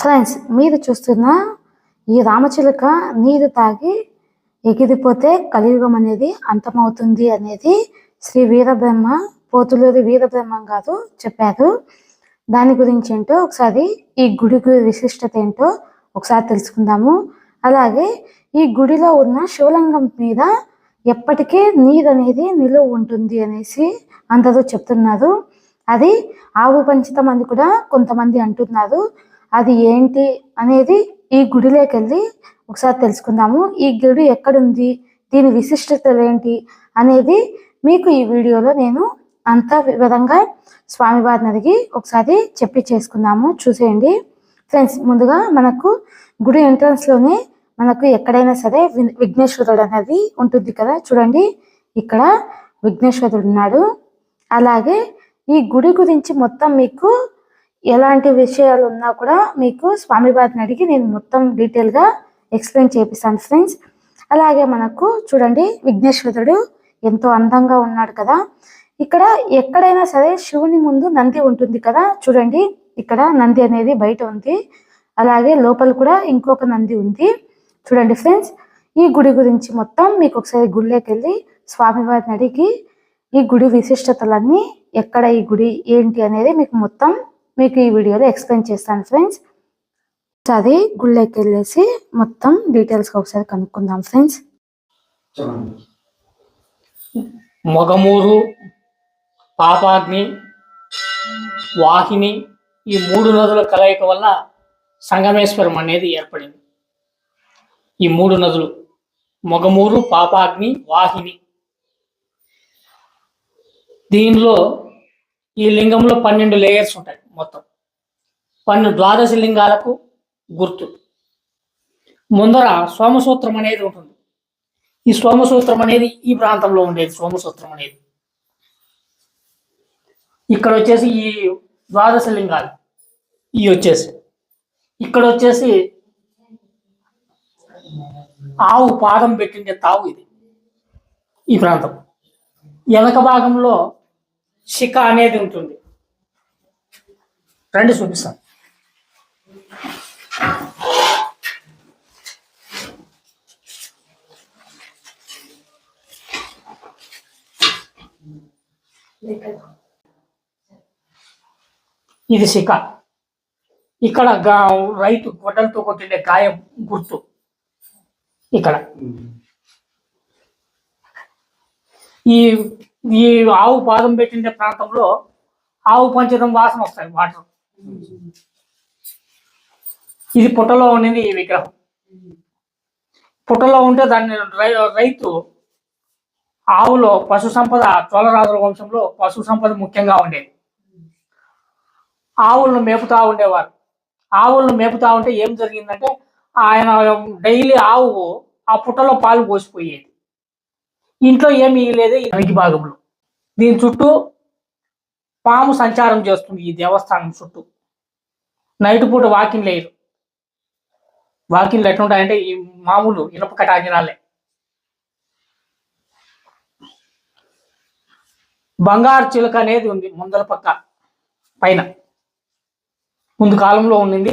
Friends మీరు చూస్తున్న ఈ రామచిలుక నీరు తాగి ఎగిరిపోతే కలియుగం అనేది అంతమవుతుంది అనేది శ్రీ వీరబ్రహ్మ పోతులూరి వీరబ్రహ్మం గారు చెప్పారు. దాని గురించి ఏంటో ఒకసారి ఈ గుడి విశిష్టత ఏంటో ఒకసారి తెలుసుకుందాము. అలాగే ఈ గుడిలో ఉన్న శివలింగం మీద ఎప్పటికీ నీరు అనేది నిలువ ఉంటుంది అనేసి అందరూ చెప్తున్నారు. అది ఆవు పంచితం అని కూడా కొంతమంది అంటున్నారు. అది ఏంటి అనేది ఈ గుడిలోకి వెళ్ళి ఒకసారి తెలుసుకుందాము. ఈ గుడి ఎక్కడుంది? దీని విశిష్టతలు ఏంటి? అనేది మీకు ఈ వీడియోలో నేను అంత వివరంగా స్వామివారిని అడిగి ఒకసారి చెప్పి చేసుకుందాము. చూసేయండి. ఫ్రెండ్స్ ముందుగా మనకు గుడి ఎంట్రన్స్లోనే మనకు ఎక్కడైనా సరే విఘ్నేశ్వరుడు అనేది ఉంటుంది కదా? చూడండి. ఇక్కడ విఘ్నేశ్వరుడు ఉన్నాడు. అలాగే ఈ గుడి గురించి మొత్తం మీకు ఎలాంటి విషయాలు ఉన్నా కూడా మీకు స్వామి బాధని అడిగి నేను మొత్తం డీటెయిల్గా ఎక్స్ప్లెయిన్ చేపిస్తాను ఫ్రెండ్స్ అలాగే మనకు చూడండి విఘ్నేశ్వరుడు ఎంతో అందంగా ఉన్నాడు కదా. ఇక్కడ ఎక్కడైనా సరే శివుని ముందు నంది ఉంటుంది కదా. చూడండి ఇక్కడ నంది అనేది బయట ఉంది. అలాగే లోపల కూడా ఇంకొక నంది ఉంది. చూడండి ఫ్రెండ్స్ ఈ గుడి గురించి మొత్తం మీకు ఒకసారి గుడిలోకి వెళ్ళి స్వామివారిని అడిగి ఈ గుడి విశిష్టతలన్నీ ఎక్కడ ఈ గుడి ఏంటి అనేది మీకు మొత్తం మీకు ఈ వీడియోలో ఎక్స్ప్లెయిన్ చేస్తాను ఫ్రెండ్స్ అది గుళ్ళకి వెళ్ళేసి మొత్తం డీటెయిల్స్గా ఒకసారి కనుక్కుందాం ఫ్రెండ్స్ మొగమూరు పాపాగ్ని వాహిని ఈ మూడు నదుల కలయిక వల్ల సంగమేశ్వరం అనేది ఏర్పడింది. ఈ మూడు నదులు మొగమూరు పాపాగ్ని వాహిని. దీనిలో ఈ లింగంలో పన్నెండు లేయర్స్ ఉంటాయి. మొత్తం. పన్ను ద్వాదశ లింగాలకు గుర్తు. ముందర సోమసూత్రం అనేది ఉంటుంది. ఈ సోమసూత్రం అనేది ఈ ప్రాంతంలో ఉండేది సోమసూత్రం అనేది. ఇక్కడ వచ్చేసి ఈ ద్వాదశ లింగాలు. ఈ వచ్చేసి. ఇక్కడ వచ్చేసి ఆవు పాదం పెట్టిండే తావు ఇది. ఈ ప్రాంతం. వెనక భాగంలో శిఖ అనేది ఉంటుంది. రండి చూపిస్తాను ఇది శిఖ ఇక్కడ గా- రైతు గొడ్డలతో కొట్టిండే గాయం గుర్తు. ఇక్కడ. ఈ ఈ ఆవు పాదం పెట్టిండే ప్రాంతంలో ఆవు పంచడం వాసన వస్తాయి వాటర్. ఇది పుట్టలో ఉండింది ఈ విగ్రహం. పుట్టలో ఉంటే దాన్ని రై- రైతు ఆవులో పశు సంపద చోళరాజుల వంశంలో పశు సంపద ముఖ్యంగా ఉండేది. ఆవులను మేపుతా ఉండేవారు. ఆవులను మేపుతా ఉంటే ఏం జరిగిందంటే ఆయన డైలీ ఆవు ఆ పుట్టలో పాలు పోసిపోయేది. ఇంట్లో ఏమీ లేదు ఈ భాగంలో. దీని చుట్టూ పాము సంచారం చేస్తుంది ఈ దేవస్థానం చుట్టూ. నైట్ పూట వాకింగ్ లేరు. వాకింగ్లు ఎట్లుంటాయంటే ఈ మామూలు ఇనప కటాకినాలే బంగారు చిలుక అనేది ఉంది ముందర పక్క పైన. ముందు కాలంలో ఉండింది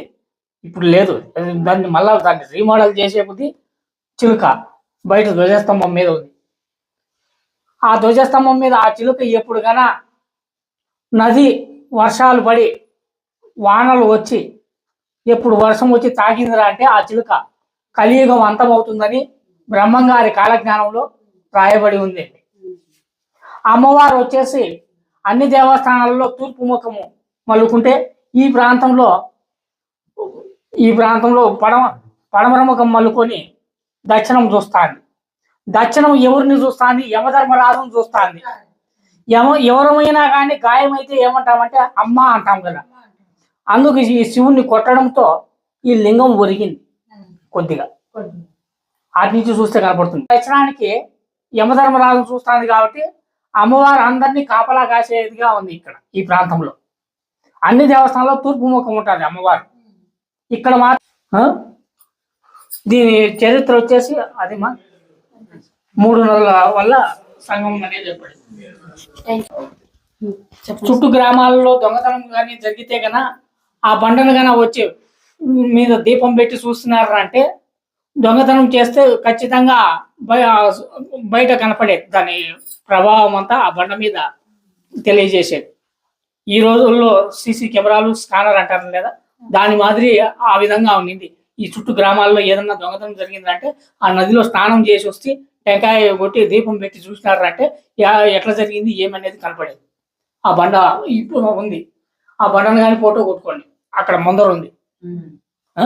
ఇప్పుడు లేదు. దాన్ని మళ్ళా దాన్ని రీమోడల్ చేసే కొద్దీ చిలుక బయట ధ్వజస్తంభం మీద ఉంది. ఆ ధ్వజస్తంభం మీద ఆ చిలుక ఎప్పుడు కన్నా నది వర్షాలు పడి వానలు వచ్చి ఎప్పుడు వర్షం వచ్చి తాకిందిరా అంటే ఆ చిలుక కలియుగం అంతమవుతుందని బ్రహ్మంగారి కాలజ్ఞానంలో రాయబడి ఉంది. అమ్మవారు వచ్చేసి అన్ని దేవస్థానాలలో తూర్పు ముఖము మలుకుంటే ఈ ప్రాంతంలో ఈ ప్రాంతంలో పడమ పడమర ముఖం మలుకొని దక్షిణం చూస్తాంది. దక్షిణం ఎవరిని చూస్తాంది? యమధర్మరాజును చూస్తాంది. యమ ఎవరమైనా కానీ గాయమైతే ఏమంటామంటే అమ్మ అంటాం కదా. అందుకు ఈ శివుణ్ణి కొట్టడంతో ఈ లింగం ఒరిగింది కొద్దిగా. అటు నుంచి చూస్తే కనపడుతుంది. దర్శనానికి యమధర్మరాజు చూస్తుంది కాబట్టి అమ్మవారు అందరినీ కాపలా కాసేదిగా ఉంది ఇక్కడ ఈ ప్రాంతంలో. అన్ని దేవస్థానాల్లో తూర్పు ముఖం ఉంటుంది అమ్మవారు. ఇక్కడ మాత్రం దీని చరిత్ర వచ్చేసి అది మా మూడు నెలల వల్ల సంగమం అనేది ఏర్పడింది. చుట్టూ గ్రామాలలో దొంగతనం కానీ జరిగితే గన ఆ బండను గన వచ్చి మీద దీపం పెట్టి చూస్తున్నారు అంటే దొంగతనం చేస్తే ఖచ్చితంగా బయ- బయట కనపడేది దాని ప్రభావం అంతా ఆ బండ మీద తెలియజేసేది. ఈ రోజుల్లో సీసీ కెమెరాలు స్కానర్ అంటారు లేదా? దాని మాదిరి ఆ విధంగా ఉండింది. ఈ చుట్టూ గ్రామాల్లో ఏదన్నా దొంగతనం జరిగిందంటే ఆ నదిలో స్నానం చేసి వస్తే టెంకాయ కొట్టి దీపం పెట్టి చూసినారంటే ఎట్లా జరిగింది ఏమనేది కనపడేది ఆ బండ ఇప్పుడు ఉంది. ఆ బండను కానీ ఫోటో కొట్టుకోండి. అక్కడ ముందర ఉంది. ఆ?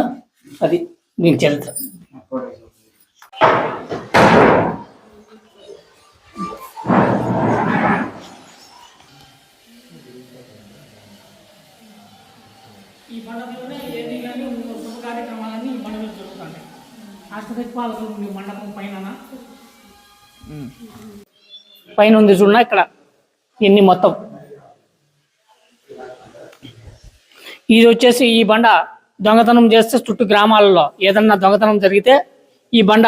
అది దీని చరిత్ర ఈ ఏది కానీ శుభ కార్యక్రమాలన్నీ ఈ జరుగుతుంటాయి అష్టదిక్పాలకు మండపం పైన పైన ఉంది చూడ ఇక్కడ. ఎన్ని మొత్తం. ఇది వచ్చేసి ఈ బండ దొంగతనం చేస్తే చుట్టూ గ్రామాలలో ఏదన్నా దొంగతనం జరిగితే ఈ బండ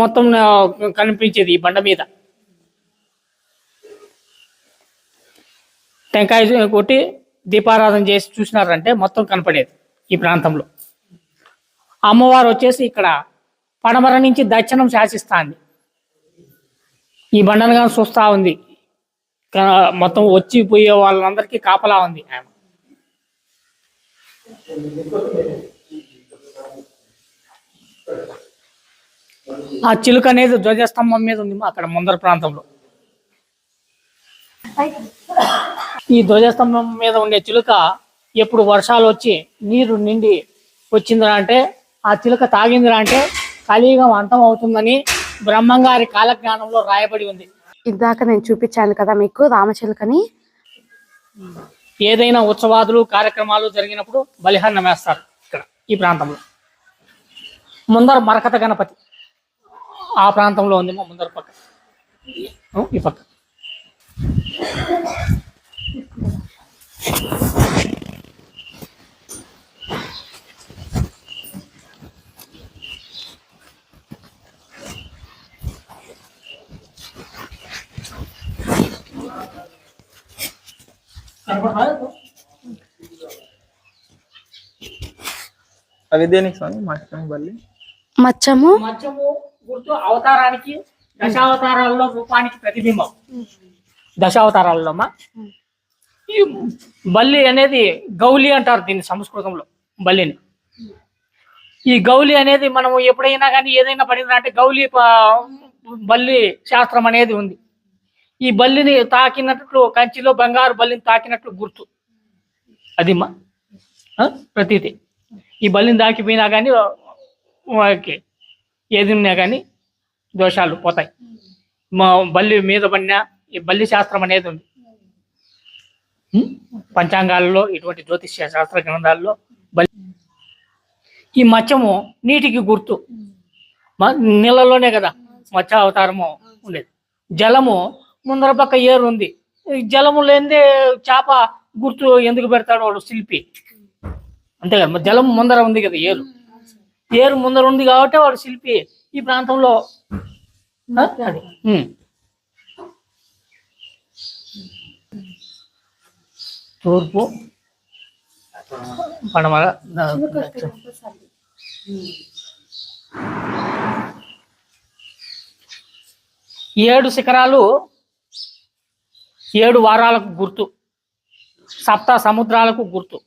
మొత్తం కనిపించేది ఈ బండ మీద. టెంకాయ కొట్టి దీపారాధన చేసి చూసినారంటే మొత్తం కనపడేది ఈ ప్రాంతంలో. అమ్మవారు వచ్చేసి ఇక్కడ పడమర నుంచి దక్షిణం శాసిస్తాంది. ఈ బండను కానీ చూస్తా ఉంది. కా- మొత్తం వచ్చి పోయే వాళ్ళందరికీ కాపలా ఉంది ఆమె. ఆ చిలుక అనేది ధ్వజస్తంభం మీద ఉంది అక్కడ ముందర ప్రాంతంలో. ఈ ధ్వజస్తంభం మీద ఉండే చిలుక ఎప్పుడు వర్షాలు వచ్చి నీరు నిండి వచ్చిందిరా అంటే ఆ చిలుక తాగిందిరా అంటే కలియుగం అంతం అవుతుందని బ్రహ్మంగారి కాలజ్ఞానంలో రాయబడి ఉంది. ఇందాక నేను చూపించాను కదా మీకు రామచిలుకని. ఏదైనా ఉత్సవాదులు కార్యక్రమాలు జరిగినప్పుడు బలిహరణం వేస్తారు ఇక్కడ ఈ ప్రాంతంలో. ముందర మరకత గణపతి. ఆ ప్రాంతంలో ఉంది మా ముందర పక్క. ఈ పక్క. అవి దేనికి స్వామి? మచ్చం బల్లి? మచ్చము. మత్స్యము గుర్తు అవతారానికి దశావతారాల్లో రూపానికి ప్రతిబింబం. దశావతారాల్లో ఈ బల్లి అనేది గౌలి అంటారు దీన్ని సంస్కృతంలో బల్లిని. ఈ గౌలి అనేది మనం ఎప్పుడైనా కానీ ఏదైనా పడిందంటే గౌలి బల్లి శాస్త్రం అనేది ఉంది. ఈ బల్లిని తాకినట్లు కంచిలో బంగారు బల్లిని తాకినట్లు గుర్తు. అది మా ప్రతీతి. ఈ బల్లిని దాకిపోయినా కానీ ఓకే ఏది ఉన్నా కానీ దోషాలు పోతాయి. మా బల్లి మీద పడినా ఈ బల్లి శాస్త్రం అనేది ఉంది. పంచాంగాలలో ఇటువంటి జ్యోతిష్య శాస్త్ర గ్రంథాల్లో బల్లి ఈ మత్స్యము నీటికి గుర్తు. నీళ్ళలోనే కదా మత్స్య అవతారము ఉండేది. జలము ముందర పక్క ఏరు ఉంది. ఈ జలము లేనిదే చేప గుర్తు ఎందుకు పెడతాడు వాడు శిల్పి? అంతే కదా జలం ముందర ఉంది కదా ఏరు. ఏరు ముందర ఉంది కాబట్టి వాడు శిల్పి ఈ ప్రాంతంలో. తూర్పు. పడమర. ఏడు శిఖరాలు ఏడు వారాలకు గుర్తు సప్త సముద్రాలకు గుర్తు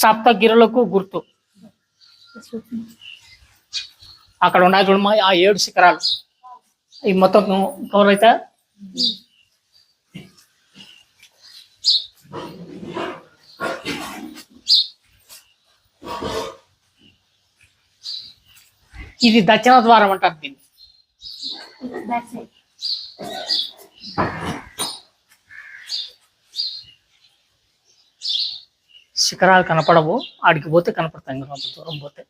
సప్త గిరులకు గుర్తు. అక్కడ ఉన్నాయి చూడమ్మా ఆ ఏడు శిఖరాలు. ఈ మొత్తం కవర్ అయితే ఇది దక్షిణ ద్వారం అంటారు దీన్ని. శిఖరాలు కనపడవు. ఆడికి పోతే కనపడతాయి. ఇంకా కొంత దూరం పోతే.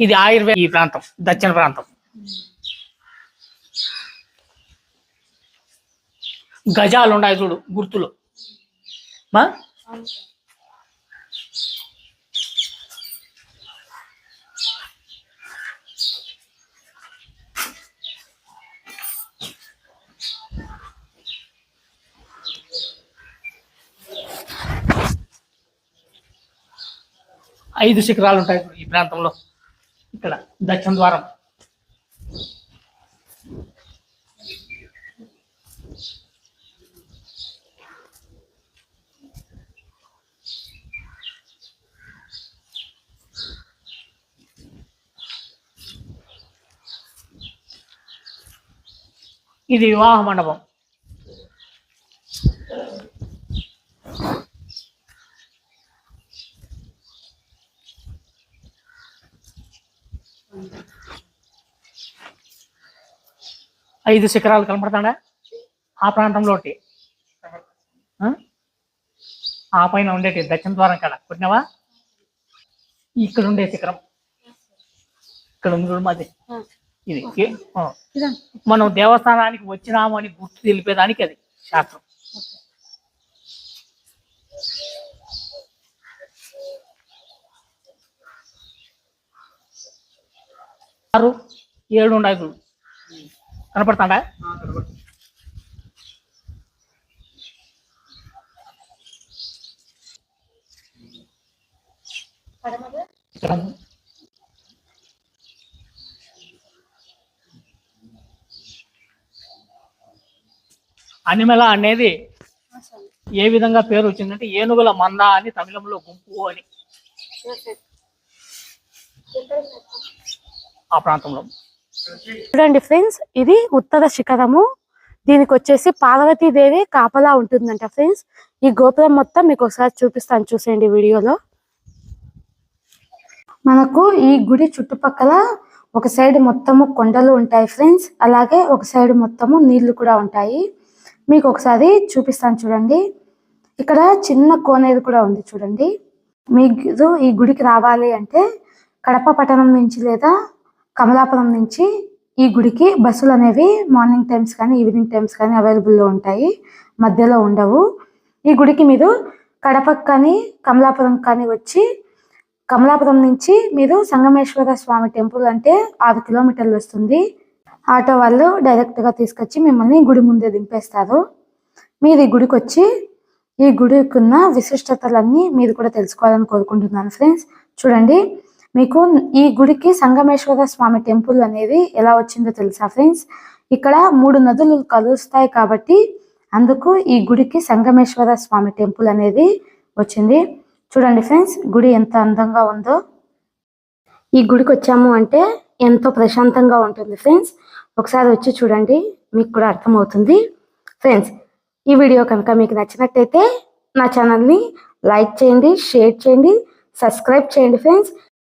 ఇది ఆయుర్వేద ఈ ప్రాంతం. దక్షిణ ప్రాంతం. గజాలు ఉన్నాయి చూడు గుర్తులు. మా? ఐదు శిఖరాలు ఉంటాయి ఈ ప్రాంతంలో. ఇక్కడ దక్షిణ ద్వారం. ఇది వివాహ మండపం. ఐదు శిఖరాలు కనపడతాడా ఆ ప్రాంతంలో ఒకటి. ఆ? పైన ఉండేటి దక్షిణ ద్వారం కాడ కొట్టినావా ఇక్కడ ఉండే శిఖరం ఇక్కడ ఉంది మాది ఇది. మనం దేవస్థానానికి వచ్చినాము అని గుర్తు తెలిపేదానికి అది శాస్త్రం ఆరు ఏడు ఉన్నాయి. కనపడతాడా. అనిమెల అనేది ఏ విధంగా పేరు వచ్చిందంటే ఏనుగుల మంద అని తమిళంలో గుంపు అని. ఆ ప్రాంతంలో. చూడండి ఫ్రెండ్స్ ఇది ఉత్తర శిఖరము. దీనికి వచ్చేసి పార్వతీదేవి కాపలా ఉంటుందంట ఫ్రెండ్స్. ఈ గోపురం మొత్తం మీకు ఒకసారి చూపిస్తాను చూసేయండి వీడియోలో. మనకు ఈ గుడి చుట్టుపక్కల ఒక సైడ్ మొత్తము కొండలు ఉంటాయి ఫ్రెండ్స్. అలాగే ఒక సైడ్ మొత్తము నీళ్ళు కూడా ఉంటాయి. మీకు ఒకసారి చూపిస్తాను చూడండి. ఇక్కడ చిన్న కోనేరు కూడా ఉంది చూడండి. మీరు ఈ గుడికి రావాలి అంటే కడప పట్టణం నుంచి లేదా కమలాపురం నుంచి ఈ గుడికి బస్సులు అనేవి మార్నింగ్ టైమ్స్ కానీ ఈవినింగ్ టైమ్స్ కానీ అవైలబుల్లో ఉంటాయి. మధ్యలో ఉండవు. ఈ గుడికి మీరు కడపకు కానీ కమలాపురం కానీ వచ్చి కమలాపురం నుంచి మీరు సంగమేశ్వర స్వామి టెంపుల్ అంటే ఆరు కిలోమీటర్లు వస్తుంది. ఆటో వాళ్ళు డైరెక్ట్గా తీసుకొచ్చి మిమ్మల్ని గుడి ముందే దింపేస్తారు. మీరు ఈ గుడికి వచ్చి ఈ గుడికి ఉన్న విశిష్టతలన్నీ మీరు కూడా తెలుసుకోవాలని కోరుకుంటున్నాను ఫ్రెండ్స్. చూడండి మీకు ఈ గుడికి సంగమేశ్వర స్వామి టెంపుల్ అనేది ఎలా వచ్చిందో తెలుసా ఫ్రెండ్స్? ఇక్కడ మూడు నదులు కలుస్తాయి కాబట్టి అందుకు ఈ గుడికి సంగమేశ్వర స్వామి టెంపుల్ అనేది వచ్చింది. చూడండి ఫ్రెండ్స్ గుడి ఎంత అందంగా ఉందో. ఈ గుడికి వచ్చాము అంటే ఎంతో ప్రశాంతంగా ఉంటుంది ఫ్రెండ్స్. ఒకసారి వచ్చి చూడండి మీకు కూడా అర్థమవుతుంది. ఫ్రెండ్స్ ఈ వీడియో కనుక మీకు నచ్చినట్టయితే నా ఛానల్ని లైక్ చేయండి షేర్ చేయండి సబ్స్క్రైబ్ చేయండి ఫ్రెండ్స్.